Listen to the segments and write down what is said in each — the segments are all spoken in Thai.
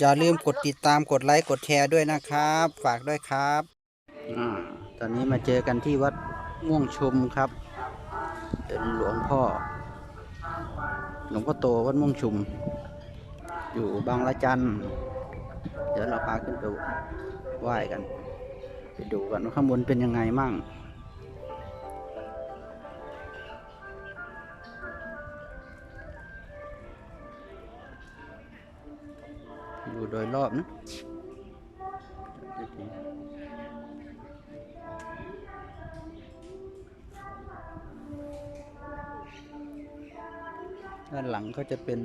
อย่าลืมกดติดตามกดไลค์กดแชร์ด้วยนะครับ ฝากด้วยครับอ่าตอนนี้มาเจอกันที่วัดม่วงชุมครับ เป็นหลวงพ่อ หลวงพ่อโตวัดม่วงชุม อยู่บางละจัน เดี๋ยวเราพาขึ้นไปไหว้กัน ไปดูกันว่าข้างบนเป็นยังไงมั่ง อยู่โดยรอบนะด้านหลังก็จะเป็น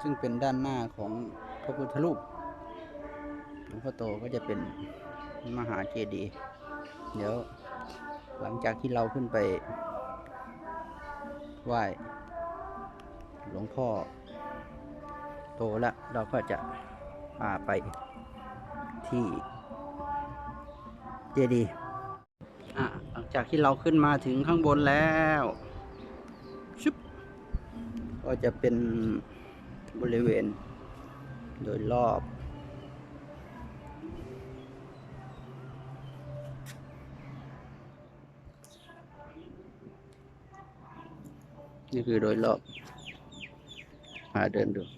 ซึ่งเป็นด้านหน้าของพระพุทธรูปหลวงพ่อโตก็จะเป็นมหาเจดีย์เดี๋ยวหลังจากที่เราขึ้นไปไหว้หลวงพ่อ โตแล้วเราก็จะพาไปที่เจดีย์อะหลังจากที่เราขึ้นมาถึงข้างบนแล้วชุบก็จะเป็นบริเวณโดยรอบนี่คือโดยรอบมาเดินดู แ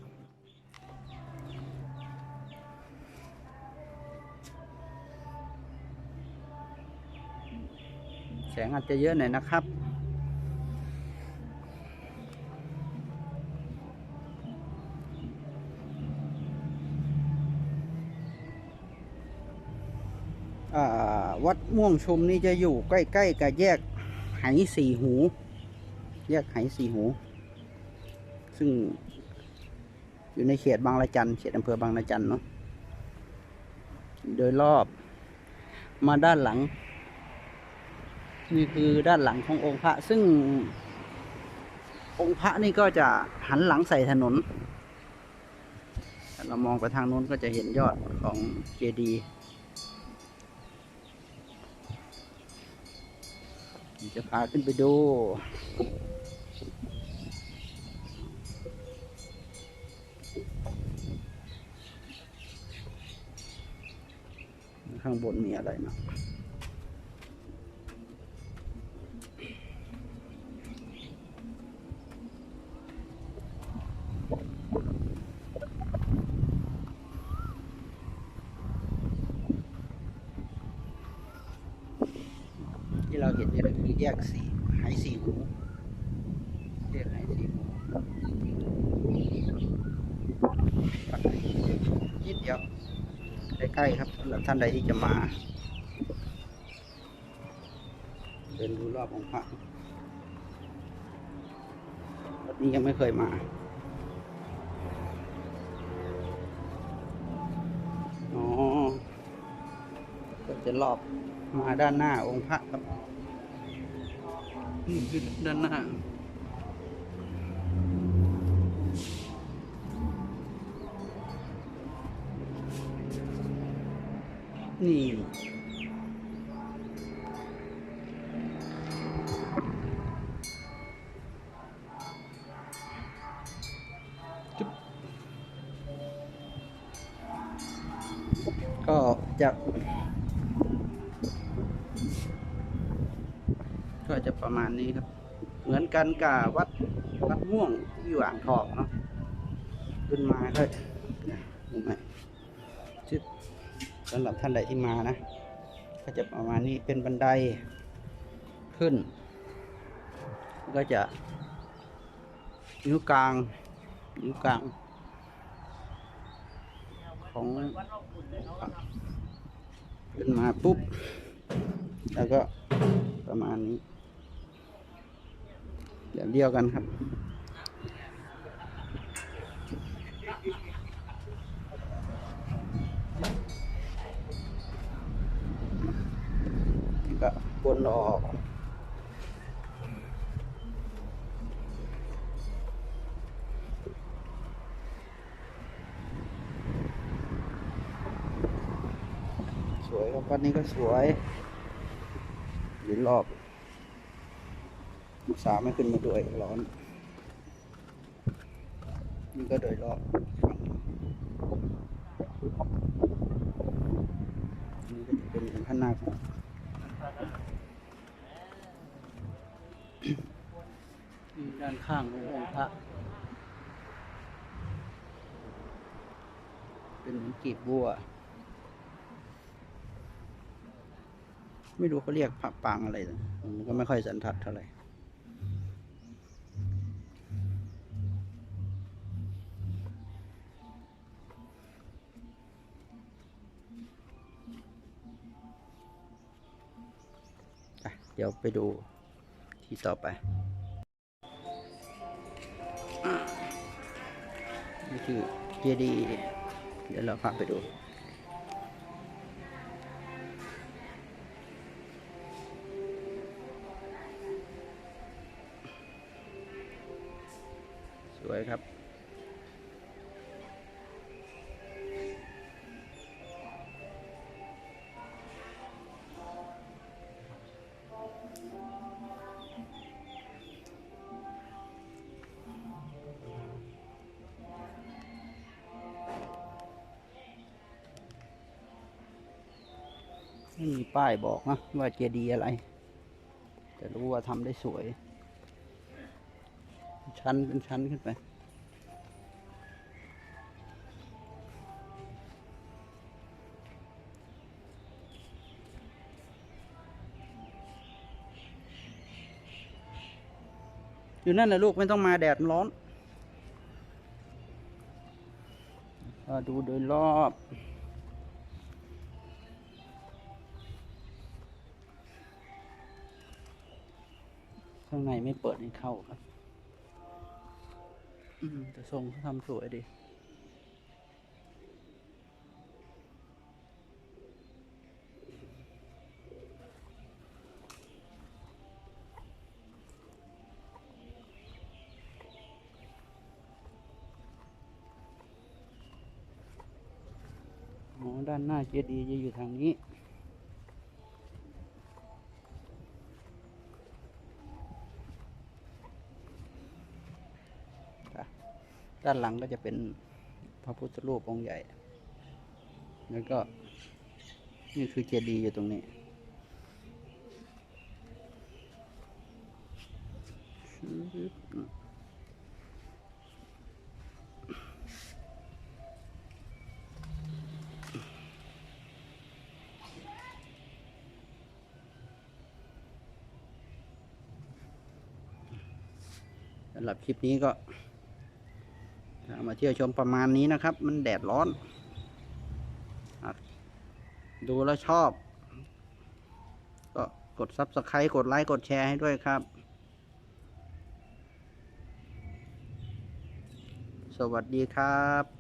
สงอาจจะเยอะหน่อยนะครับ วัดม่วงชุมนี่จะอยู่ใกล้ๆกับแยกไหสี่หู แยกไหสี่หู ซึ่งอยู่ในเขตบางละจันเขตอำเภอบางละจันเนาะโดยรอบมาด้านหลัง นี่คือด้านหลังขององค์พระ ซึ่ง องค์พระนี่ก็จะหันหลังใส่ถนนถ้าเรามองไปทางโน้นก็จะเห็นยอดของเจดีย์จะพาขึ้นไปดูข้างบนมีอะไรเนาะ ที่เราเห็นเนี่ยคือแยกสีไหสีหูแยกไหสีหูนิดเดียวใกล้ๆครับสำหรับท่านใดที่จะมาเดินดูรอบองค์พระวัดนี้ยังไม่เคยมา รอบมาด้านหน้าองค์พระครับนี่คือด้านหน้านี่จุ๊บก็จะ ก็จะประมาณนี้ครับ เหมือนกันกับวัดวัดม่วงที่อยู่อ่างทองเนาะขึ้นมาก็ดูไหมชื่อสำหรับท่านใดที่มานะ ก็จะประมาณนี้เป็นบันไดขึ้น ก็จะนิ้วกลางนิ้วกลาง ของขึ้นมาปุ๊บ แล้วก็ประมาณนี้ แบบเดียวกันครับ ก็บนออกสวยครับวันนี้ก็สวยหรือรอบ สาห์ไม่ขึ้นมาด้วยร้อน นี่ก็โดยรอบนี่ก็เป็นข้าหน้าของด้านข้างขององค์พระ เป็นเหมือนกีบบัว ไม่รู้เขาเรียกพระปางอะไร ผมก็ไม่ค่อยสันทัดเท่าไหร่ เดี๋ยวไปดูที่ต่อไปนี่คือเจดีย์เดี๋ยวเราพาไปดูสวยครับ ไม่มีป้ายบอกนะว่าเจดีย์อะไร แต่รู้ว่าทำได้สวย ชั้นเป็นชั้นขึ้นไปอยู่นั่นแหละลูกไม่ต้องมาแดดร้อนมาดูโดยรอบ ข้างในไม่เปิดให้เข้าครับ อืม แต่ทรงเขาทำสวยดีอ๋อด้านหน้าเจดีย์จะอยู่ทางนี้ ด้านหลังก็จะเป็นพระพุทธรูปองค์ใหญ่ แล้วก็นี่คือเจดีย์อยู่ตรงนี้ สำหรับคลิปนี้ก็ มาเที่ยวชมประมาณนี้นะครับ มันแดดร้อน ดูแล้วชอบ ก็กด Subscribe กดไลค์กดแชร์ให้ด้วยครับ สวัสดีครับ